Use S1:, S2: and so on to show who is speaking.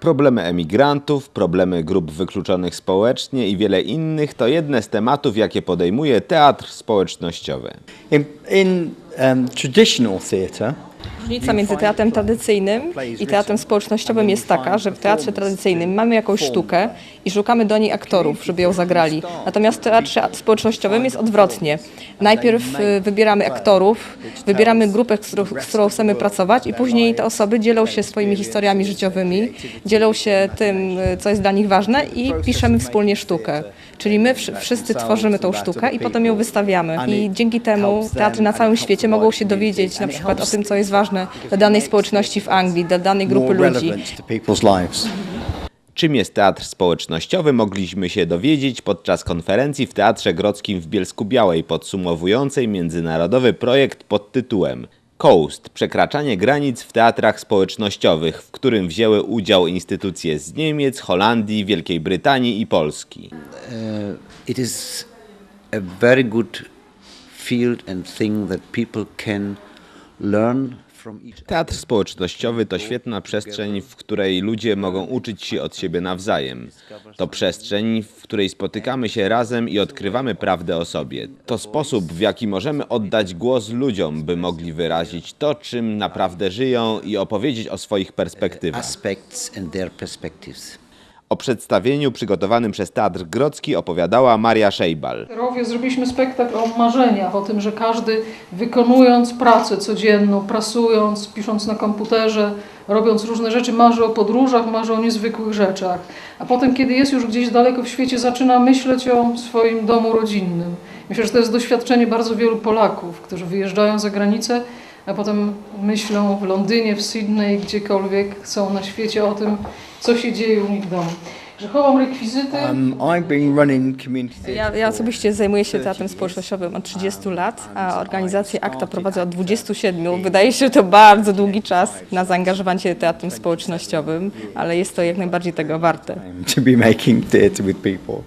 S1: Problemy emigrantów, problemy grup wykluczonych społecznie i wiele innych to jedne z tematów, jakie podejmuje teatr społecznościowy.
S2: In, in um, traditional
S3: Różnica między teatrem tradycyjnym i teatrem społecznościowym jest taka, że w teatrze tradycyjnym mamy jakąś sztukę i szukamy do niej aktorów, żeby ją zagrali. Natomiast w teatrze społecznościowym jest odwrotnie. Najpierw y, wybieramy aktorów, wybieramy grupę, z którą, chcemy pracować i później te osoby dzielą się swoimi historiami życiowymi, dzielą się tym, y, co jest dla nich ważne i piszemy wspólnie sztukę. Czyli my wsz- wszyscy tworzymy tą sztukę i potem ją wystawiamy. I dzięki temu teatry na całym świecie mogą się dowiedzieć na przykład o tym, co jest ważne dla danej społeczności w Anglii, dla danej grupy ludzi.
S1: Czym jest teatr społecznościowy, mogliśmy się dowiedzieć podczas konferencji w Teatrze Grodzkim w Bielsku Białej, podsumowującej międzynarodowy projekt pod tytułem Coast przekraczanie granic w teatrach społecznościowych, w którym wzięły udział instytucje z Niemiec, Holandii, Wielkiej Brytanii i Polski.
S4: it is a very good field and thing that people can learn
S1: Teatr społecznościowy to świetna przestrzeń, w której ludzie mogą uczyć się od siebie nawzajem. To przestrzeń, w której spotykamy się razem i odkrywamy prawdę o sobie. To sposób, w jaki możemy oddać głos ludziom, by mogli wyrazić to, czym naprawdę żyją i opowiedzieć o swoich perspektywach. O przedstawieniu przygotowanym przez Teatr Grodzki opowiadała Maria Szejbal.
S5: Zrobiliśmy spektakl o marzeniach, o tym, że każdy wykonując pracę codzienną, prasując, pisząc na komputerze, robiąc różne rzeczy, marzy o podróżach, marzy o niezwykłych rzeczach. A potem, kiedy jest już gdzieś daleko w świecie, zaczyna myśleć o swoim domu rodzinnym. Myślę, że to jest doświadczenie bardzo wielu Polaków, którzy wyjeżdżają za granicę, a potem myślą w Londynie, w Sydney, gdziekolwiek są na świecie o tym, co się dzieje u nich w domu. Że chowam rekwizyty.
S2: Um.
S3: Ja, ja osobiście zajmuję się teatrem społecznościowym od 30 lat, a organizację AKTA prowadzę od 27. Wydaje się, że to bardzo długi czas na zaangażowanie się teatrem społecznościowym, ale jest to jak najbardziej tego warte.
S2: to be making theatre with people.